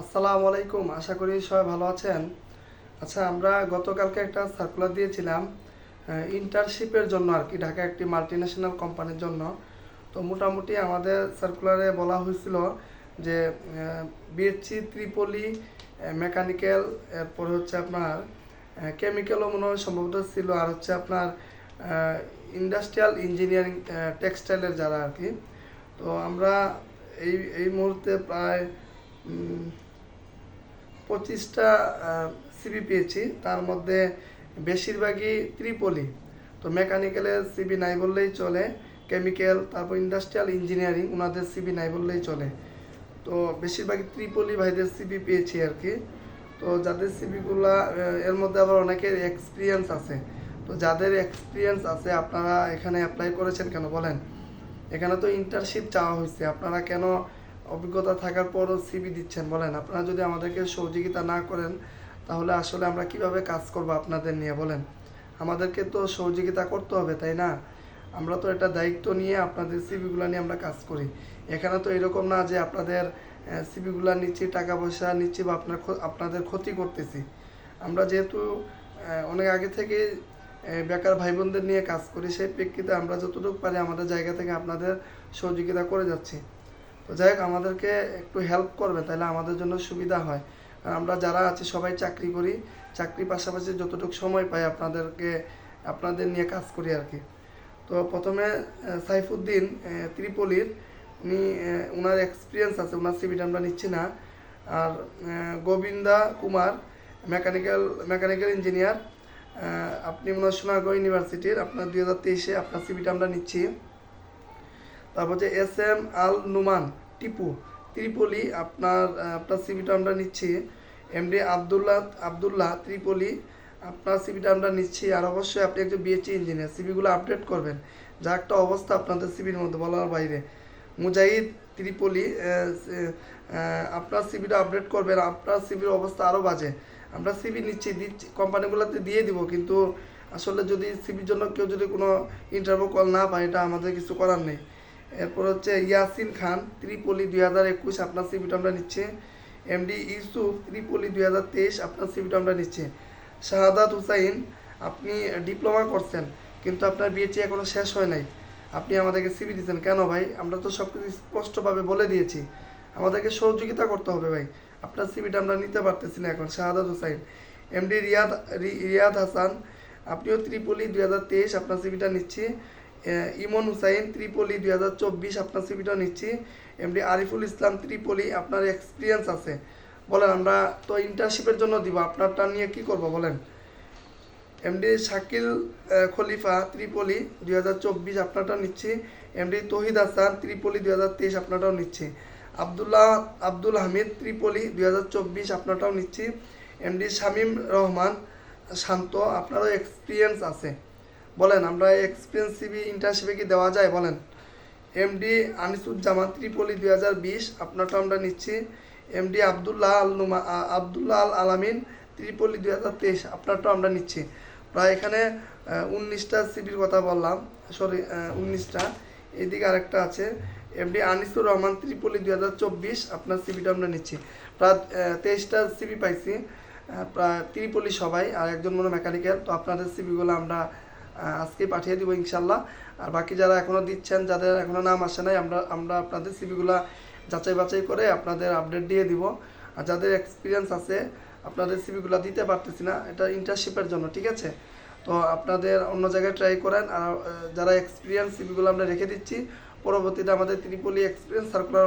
আসসালামু আলাইকুম, আশা করি সবাই ভালো আছেন। আচ্ছা আমরা গতকালকে একটা সার্কুলার দিয়েছিলাম ইন্টার্নশিপের জন্য আর কি ঢাকা একটি মাল্টিন্যাশনাল কোম্পানির জন্য। তো মোটামুটি আমাদের সার্কুলারে বলা হয়েছিল যে বিএসসি ত্রিপলি মেকানিক্যাল এরপর হচ্ছে আপনার কেমিক্যালও মনে হয় সম্ভবত ছিল, আর হচ্ছে আপনার ইন্ডাস্ট্রিয়াল ইঞ্জিনিয়ারিং টেক্সটাইলের যারা আর কি। তো আমরা এই এই মুহূর্তে প্রায় পঁচিশটা সিবি পেয়েছি। তার মধ্যে বেশিরভাগই ত্রিপলি। তো মেকানিক্যালের সিবি নাই বললেই চলে কেমিক্যাল তারপর ইন্ডাস্ট্রিয়াল ইঞ্জিনিয়ারিং ওনাদের সিবি নাই বললেই চলে। তো বেশিরভাগই ত্রিপলি ভাইদের সিবি পেয়েছি আর কি। তো যাদের সিবিগুলা এর মধ্যে আবার অনেকের এক্সপিরিয়েন্স আছে। তো যাদের এক্সপিরিয়েন্স আছে, আপনারা এখানে অ্যাপ্লাই করেছেন কেন বলেন? এখানে তো ইন্টার্নশিপ চাওয়া হয়েছে। আপনারা কেন অভিজ্ঞতা থাকার পরও সিবি দিচ্ছেন। বলেন, আপনারা যদি আমাদেরকে সহযোগিতা না করেন, তাহলে আসলে আমরা কীভাবে কাজ করব আপনাদের নিয়ে? বলেন, আমাদেরকে তো সহযোগিতা করতে হবে, তাই না? আমরা তো এটা দায়িত্ব নিয়ে আপনাদের সিবিগুলো নিয়ে আমরা কাজ করি। এখানে তো এরকম না যে আপনাদের সিবিগুলো নিচ্ছি টাকা পয়সা নিচ্ছি বা আপনার আপনাদের ক্ষতি করতেছি। আমরা যেহেতু অনেক আগে থেকে বেকার ভাই বোনদের নিয়ে কাজ করি, সেই প্রেক্ষিতে আমরা যতটুকু পারি আমাদের জায়গা থেকে আপনাদের সহযোগিতা করে যাচ্ছি। তো যাই হোক, আমাদেরকে একটু হেল্প করবে, তাহলে আমাদের জন্য সুবিধা হয়। আর আমরা যারা আছি, সবাই চাকরি করি। চাকরির পাশাপাশি যতটুকু সময় পাই আপনাদেরকে, আপনাদের নিয়ে কাজ করি আর কি। তো প্রথমে সাইফুদ্দিন ত্রিপলির, উনি ওনার এক্সপিরিয়েন্স আছে ওনার সিভিটা আমরা নিচ্ছি না। আর Govinda Kumar mechanical mechanical engineer আপনি মনে হয় ইউনিভার্সিটির আপনার দুই হাজার তেইশে আপনার সিভিটা আমরা নিচ্ছি। তারপর হচ্ছে এস এম আল নুমান টিপু। ত্রিপলি আপনার আপনার সিভিটা আমরা নিচ্ছি। এমডি আবদুল্লাহ আবদুল্লাহ ত্রিপলি, আপনার সিভিটা আমরা নিচ্ছি। আর অবশ্যই আপনি একজন বিএসসি ইঞ্জিনিয়ার সিভিগুলো আপডেট করবেন। যা একটা অবস্থা আপনাদের সিভির মধ্যে বলার বাইরে। মুজাহিদ ত্রিপলি আপনার সিভিটা আপডেট করবেন। আপনার সিভির অবস্থা আরও বাজে। আমরা সিভি নিচ্ছি, দিচ্ছি, কোম্পানিগুলোতে দিয়ে দিব। কিন্তু আসলে যদি সিভির জন্য কেউ যদি কোনো ইন্টারভিউ কল না পায়, এটা আমাদের কিছু করার নেই। এরপর হচ্ছে ইয়াসিন খান, ত্রিপলি দুই হাজার একুশ আপনার সিভিটা আমরা নিচ্ছি। এমডি ইউসুফ, ত্রিপলি দুই হাজার তেইশ আপনার সিভিটা আমরা নিচ্ছে। শাহাদাত হুসাইন, আপনি ডিপ্লোমা করছেন, কিন্তু আপনার বিএটি এখনও শেষ হয় নাই। আপনি আমাদেরকে সিভি দিচ্ছেন কেন ভাই? আমরা তো সব কিছু স্পষ্টভাবে বলে দিয়েছি। আমাদেরকে সহযোগিতা করতে হবে ভাই। আপনার সিভিটা আমরা নিতে পারতেছি না এখন, শাহাদাত হুসাইন। এমডি রিয়াদ রিয়াদ হাসান, আপনিও ত্রিপলি দুই হাজার তেইশ আপনার সিভিটা নিচ্ছি। ইমন হুসাইন, ত্রিপলি দুই হাজার চব্বিশ, আপনার সিভিটা নিচ্ছি। এমডি আরিফুল ইসলাম, ত্রিপলি, আপনার এক্সপিরিয়েন্স আছে। বলেন, আমরা তো ইন্টার্নশিপের জন্য দিব, আপনারটা নিয়ে কি করব বলেন? এমডি শাকিল খলিফা, ত্রিপলি দুই হাজার চব্বিশ আপনারটাও নিচ্ছি। এমডি তহিদ হাসান, ত্রিপলি দুই হাজার তেইশ, আপনারটাও নিচ্ছি। আবদুল্লাহ, আব্দুল হামিদ, ত্রিপলি দুই হাজার চব্বিশ, আপনারটাও নিচ্ছি। এমডি শামীম রহমান, শান্ত, আপনারও এক্সপিরিয়েন্স আছে। বলেন, আমরা এক্সপিরিয়েন্স সিবি ইন্টার্নশিপে কি দেওয়া যায়? বলেন এমডি আনিসুজ্জামান ত্রিপলি দুই হাজার বিশ, আপনারটা আমরা নিচ্ছি। এমডি আবদুল্লাহ আল নুমা আবদুল্লাহ আল আলামিন ত্রিপলি দুই হাজার তেইশ, আপনারটাও আমরা নিচ্ছি। প্রায় এখানে উনিশটা সিবির কথা বললাম, সরি উনিশটা। এদিকে আরেকটা আছে এমডি আনিসুর রহমান ত্রিপলি দুই হাজার চব্বিশ, আপনার সিবিটা আমরা নিচ্ছি। প্রায় তেইশটা সিবি পাইছি প্রায় ত্রিপলি সবাই, আর একজন মনে মেকানিক্যাল তো আপনাদের সিবিগুলো আমরা আজকে পাঠিয়ে দিব ইনশাল্লাহ আর বাকি যারা এখনও দিচ্ছেন, যাদের এখনও নাম আসে নাই, আমরা আমরা আপনাদের সিবিগুলা যাচাই বাছাই করে আপনাদের আপডেট দিয়ে দিব। আর যাদের এক্সপিরিয়েন্স আছে, আপনাদের সিবিগুলো দিতে পারতেছি না, এটা ইন্টার্নশিপের জন্য, ঠিক আছে? তো আপনাদের অন্য জায়গায় ট্রাই করেন, আর যারা এক্সপিরিয়েন্স সিবিগুলো আমরা রেখে দিচ্ছি, পরবর্তীতে আমাদের ত্রিপলি এক্সপিরিয়েন্স সার্কুলার